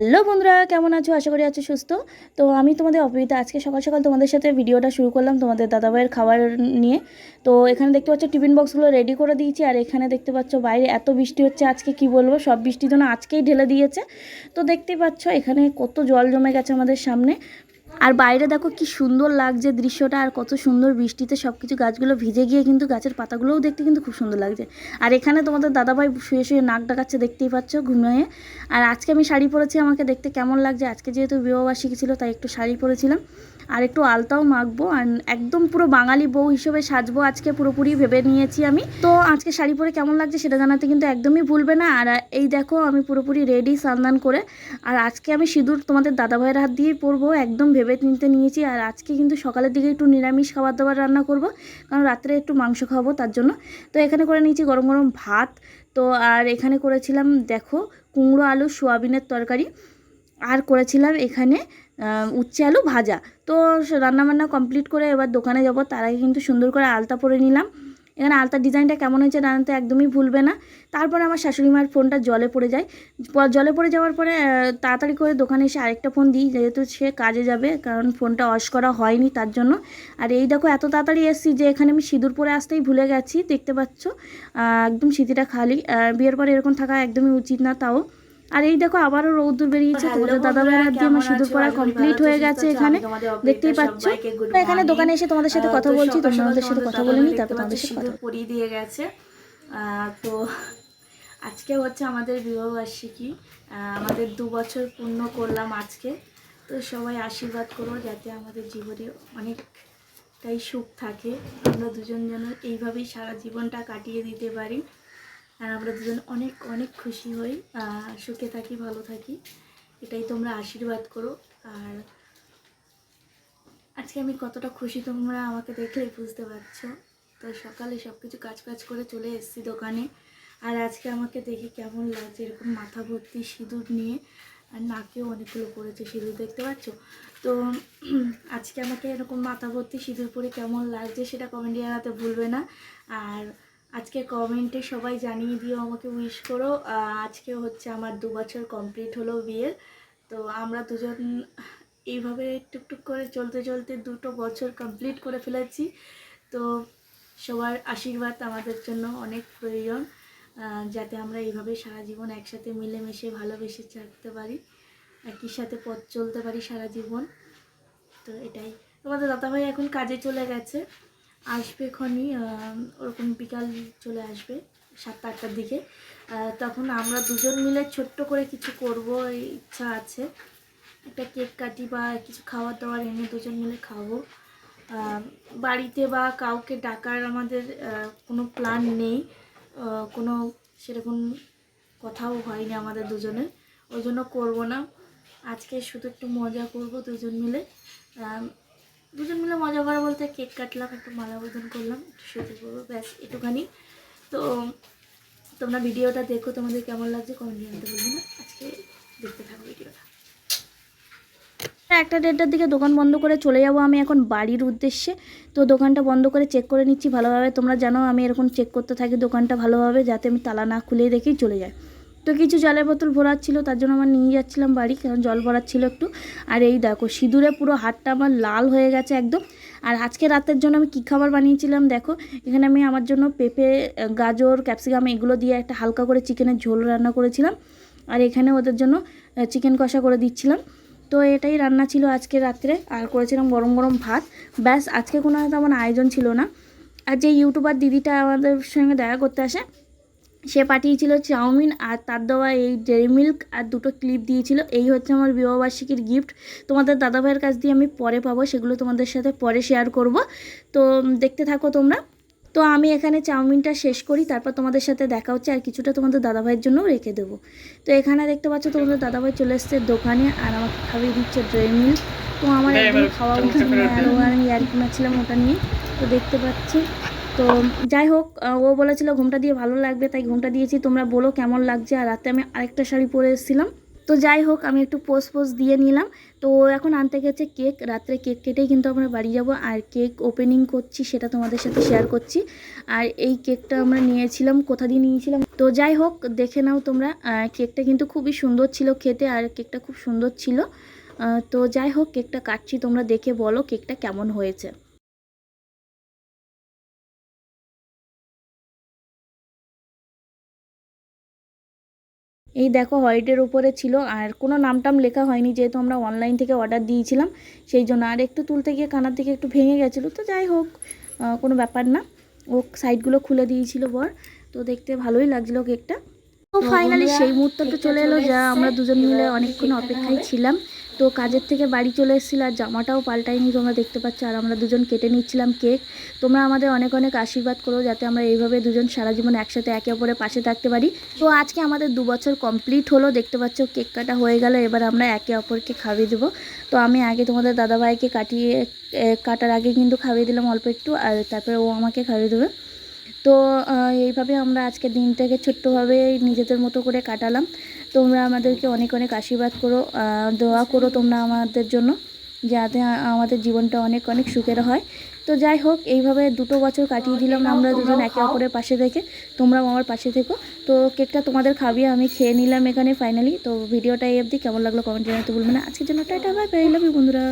Hello বন্ধুরা, কেমন আছো? আশা করি আছো সুস্থ। তো আমি তোমাদের অপবিতা আজকে সকাল সকাল তোমাদের সাথে ভিডিওটা শুরু করলাম তোমাদের দাদাভাইয়ের খাবার নিয়ে। তো এখানে দেখতে পাচ্ছ টিফিন বক্সগুলো রেডি করে দিয়েছি, আর এখানে দেখতে পাচ্ছ বাইরে এত বৃষ্টি হচ্ছে আজকে, কি বলব? সব বৃষ্টি যেন আজকেই ঢেলে দিয়েছে। তো দেখতে পাচ্ছ এখানে কত জল জমে গেছে আমাদের সামনে। আর বাইরে দেখো কি সুন্দর লাগছে দৃশ্যটা, আর কত সুন্দর বৃষ্টিতে সব কিছু গাছগুলো ভিজে গিয়ে কিন্তু গাছের পাতাগুলোও দেখতে কিন্তু খুব সুন্দর লাগছে। আর এখানে তোমাদের দাদাভাই শুয়ে শুয়ে নাক ডাকাচ্ছে দেখতেই পাচ্ছ ঘুমিয়ে। আর আজকে আমি শাড়ি পরেছি, আমাকে দেখতে কেমন লাগছে? আজকে যেহেতু বিবাহবার্ষিকী ছিল, তাই একটু শাড়ি পরেছিলাম। আর একটু আলতাও মাখবো আর একদম পুরো বাঙালি বউ হিসেবে সাজবো আজকে পুরোপুরি ভেবে নিয়েছি আমি। তো আজকে শাড়ি পরে কেমন লাগছে সেটা জানাতে কিন্তু একদমই ভুলবে না। আর এই দেখো আমি পুরোপুরি রেডি সান্দান করে। আর আজকে আমি সিঁদুর তোমাদের দাদাভাইয়ের হাত দিয়েই পরবো, একদম ভেবে নিতে নিয়েছি। আর আজকে কিন্তু সকালের দিকে একটু নিরামিষ খাবার দাবার রান্না করব, কারণ রাত্রে একটু মাংস খাব তার জন্য। তো এখানে করে নিয়েছি গরম গরম ভাত। তো আর এখানে করেছিলাম দেখো কুমড়ো আলু, সোয়াবিনের তরকারি। আর করেছিলাম এখানে উচ্ছে আলু ভাজা। তো রান্নাবান্না কমপ্লিট করে এবার দোকানে যাব, তার আগে কিন্তু সুন্দর করে আলতা পরে নিলাম। এখানে আলতার ডিজাইনটা কেমন হয়েছে জানাতে একদমই ভুলবে না। তারপরে আমার শাশুড়ি মার ফোনটা জলে পড়ে যায়। জলে পড়ে যাওয়ার পরে তাড়াতাড়ি করে দোকানে এসে আরেকটা ফোন দিই, যেহেতু সে কাজে যাবে, কারণ ফোনটা অস করা হয়নি তার জন্য। আর এই দেখো, এত তাড়াতাড়ি এসেছি যে এখানে আমি সিঁদুর পরে আসতেই ভুলে গেছি, দেখতে পাচ্ছ? একদম স্মৃতিটা খালি। বিয়ের পরে এরকম থাকা একদমই উচিত না তাও। আর এই দেখো আবারও রৌদ্র বেরিয়েছে। তোমাদের দাদা ভাইয়ের দিয়ে আমার সিঁদুর পরা কমপ্লিট হয়ে গেছে এখানে। দেখতেই পাচ্ছ? এখানে দোকানে এসে তোমাদের সাথে কথা বলছি তোমাদের সাথে কথা বলে নিই তারপর তোমাদের সাথে পরিয়ে দিয়ে গেছে। আহ, তো আজকে হচ্ছে আমাদের বিবাহবার্ষিকী আমাদের দু বছর পূর্ণ করলাম আজকে। তো সবাই আশীর্বাদ করো যাতে আমাদের জীবনে অনেকটাই সুখ থাকে। আমরা দুজন যেন এইভাবেই সারা জীবনটা কাটিয়ে দিতে পারি। আর আমরা দুজন অনেক অনেক খুশি হই সুখে থাকি, ভালো থাকি। এটাই তোমরা আশীর্বাদ করো। আর আজকে আমি কতটা খুশি তোমরা আমাকে দেখলেই বুঝতে পারছ। তো সকালে সব কিছু কাজ কাজ করে চলে এসেছি দোকানে। আর আজকে আমাকে দেখে কেমন লাগছে এরকম মাথা ভর্তি সিঁদুর নিয়ে। আর নাকেও অনেকগুলো পড়েছে সিঁদুর, দেখতে পাচ্ছ? তো আজকে আমাকে এরকম মাথা ভর্তি সিঁদুর পরে কেমন লাগছে সেটা কমেন্টে জানাতে ভুলবে না। আর আজকে কমেন্টে সবাই জানিয়ে দিও, আমাকে উইশ করো। আজকে হচ্ছে আমার দু বছর কমপ্লিট হলো বিয়ের তো আমরা দুজন এইভাবে টুকটুক করে চলতে চলতে দুটো বছর কমপ্লিট করে ফেলেছি। তো সবার আশীর্বাদ আমাদের জন্য অনেক প্রয়োজন যাতে আমরা এইভাবে সারা জীবন একসাথে মিলেমিশে ভালোবেসে থাকতে পারি, একই সাথে পথ চলতে পারি সারা জীবন। তো এটাই। তোমাদের দাদাভাই এখন কাজে চলে গেছে। আসবে আহ, ওরকম বিকাল চলে আসবে সাতটা আটটার দিকে। তখন আমরা দুজন মিলে ছোট্ট করে কিছু করব ইচ্ছা আছে। একটা কেক কাটি বা কিছু খাবার দাবার এনে দুজন মিলে খাব। বাড়িতে বা কাউকে ডাকার আমাদের কোনো প্ল্যান নেই। কোনো সেরকম কথাও হয়নি আমাদের দুজনের। ওই জন্য করব না। আজকে শুধু একটু মজা করব দুজন মিলে। দুজন মিলে মজা করা বলতে কেক কাটলাম, একটু মালা বদন করলাম, একটু শুতে করব ব্যাস একটুখানি তো, তোমরা ভিডিওটা দেখো, তোমাদের কেমন লাগছে কমেন্ট জানতে বলব না। আজকে দেখতে থাকো ভিডিওটা। একটা দেড়টার দিকে দোকান বন্ধ করে চলে যাব আমি এখন বাড়ির উদ্দেশ্যে। তো দোকানটা বন্ধ করে চেক করে নিচ্ছি ভালোভাবে। তোমরা জানো আমি এরকম চেক করতে থাকি দোকানটা ভালোভাবে, যাতে আমি তালা না খুলে দেখেই চলে যাই। তো কিছু জলের বোতল ভরার ছিল, তার জন্য আমার নিয়ে যাচ্ছিলাম বাড়ি, কারণ জল ভরার ছিল একটু। আর এই দেখো, সিঁদুরে পুরো হাতটা আমার লাল হয়ে গেছে একদম। আর আজকে রাতের জন্য আমি কী খাবার বানিয়েছিলাম দেখো, এখানে আমি আমার জন্য পেঁপে, গাজর, ক্যাপসিকাম এগুলো দিয়ে একটা হালকা করে চিকেনের ঝোল রান্না করেছিলাম। আর এখানে ওদের জন্য চিকেন কষা করে দিচ্ছিলাম। তো এটাই রান্না ছিল আজকে রাত্রে, আর করেছিলাম গরম গরম ভাত। ব্যাস, আজকে কোনো তেমন আয়োজন ছিল না। আর যে ইউটিউবার দিদিটা আমাদের সঙ্গে দেখা করতে আসে সে পাঠিয়েছিল চাউমিন আর তার দেওয়া এই ডেরি মিল্ক আর দুটো ক্লিপ দিয়েছিল। এই হচ্ছে আমার বিবাহবার্ষিকীর গিফট তোমাদের দাদাভাইয়ের কাছ দিয়ে আমি পরে পাবো সেগুলো তোমাদের সাথে পরে শেয়ার করব। তো দেখতে থাকো তোমরা। তো আমি এখানে চাউমিনটা শেষ করি তারপর তোমাদের সাথে দেখা হচ্ছে আর কিছুটা তোমাদের দাদাভাইয়ের জন্যও রেখে দেবো। তো এখানে দেখতে পাচ্ছ তোমাদের দাদাভাই চলে এসছে দোকানে আর আমাকে খাইয়ে দিচ্ছে ড্রাই মিল্ক তো আমার একদম খাওয়া উচিত আর আমি ইয়ার্কি মারছিলাম ওটা নিয়ে। তো দেখতে পাচ্ছি। তো যাই হোক ও বলেছিল ঘুমটা দিয়ে ভালো লাগবে, তাই ঘুমটা দিয়েছি। তোমরা বলো কেমন লাগছে। আর রাতে আমি আরেকটা শাড়ি পরে এসেছিলাম। তো যাই হোক, আমি একটু পোস্ট পোস্ট দিয়ে নিলাম। তো এখন আনতে গেছে কেক। রাত্রে কেক কেটেই কিন্তু আমরা বাড়ি যাব। আর কেক ওপেনিং করছি, সেটা তোমাদের সাথে শেয়ার করছি। আর এই কেকটা আমরা নিয়েছিলাম, কোথা দিয়ে নিয়েছিলাম? তো যাই হোক, দেখে নাও তোমরা। কেকটা কিন্তু খুবই সুন্দর ছিল খেতে, আর কেকটা খুব সুন্দর ছিল। তো যাই হোক, কেকটা কাটছি, তোমরা দেখে বলো কেকটা কেমন হয়েছে। এই দেখো হোয়াইটের উপরে ছিল আর কোনো নাম টাম লেখা হয়নি, যেহেতু আমরা অনলাইন থেকে অর্ডার দিয়েছিলাম, সেই জন্য। আর একটু তুলতে গিয়ে কানার থেকে একটু ভেঙে গেছিল, তো যাই হোক কোনো ব্যাপার না। ও সাইডগুলো খুলে দিয়েছিল বর, তো দেখতে ভালোই লাগছিল কেকটা তো ফাইনালি সেই মুহূর্তটা চলে এলো যা আমরা দুজন মিলে অনেকক্ষণ অপেক্ষায় ছিলাম। তো কাজের থেকে বাড়ি চলে এসেছিল আর জামাটাও পাল্টাইনি তোমরা দেখতে পাচ্ছ আর আমরা দুজন কেটে নিচ্ছিলাম কেক। তোমরা আমাদের অনেক অনেক আশীর্বাদ করো যাতে আমরা এইভাবে দুজন সারা জীবন একসাথে একে অপরের পাশে থাকতে পারি। তো আজকে আমাদের দু বছর কমপ্লিট হলো দেখতে পাচ্ছ কেক কাটা হয়ে গেল এবার আমরা একে অপরকে খাইয়ে দেবো। তো আমি আগে তোমাদের দাদাভাইকে কাটিয়ে কাটার আগে কিন্তু খাইয়ে দিলাম অল্প একটু আর তারপরে ও আমাকে খাইয়ে দেবে। তো এইভাবে আমরা আজকের দিনটাকে ছোট্টভাবে নিজেদের মতো করে কাটালাম। তোমরা আমাদেরকে অনেক অনেক আশীর্বাদ করো দোয়া করো তোমরা আমাদের জন্য যাতে আমাদের জীবনটা অনেক অনেক সুখের হয়। তো যাই হোক এইভাবে দুটো বছর কাটিয়ে দিলাম আমরা দুজন একে অপরের পাশে থেকে। তোমরাও আমার পাশে থেকো। তো কেকটা তোমাদের খাবিয়ে আমি খেয়ে নিলাম এখানে ফাইনালি তো ভিডিওটা এই অবধি। কেমন লাগল কমেন্ট জানাতে ভুলবে না। আজকের জন্য টাটা বাই বাই লাভ বন্ধুরা।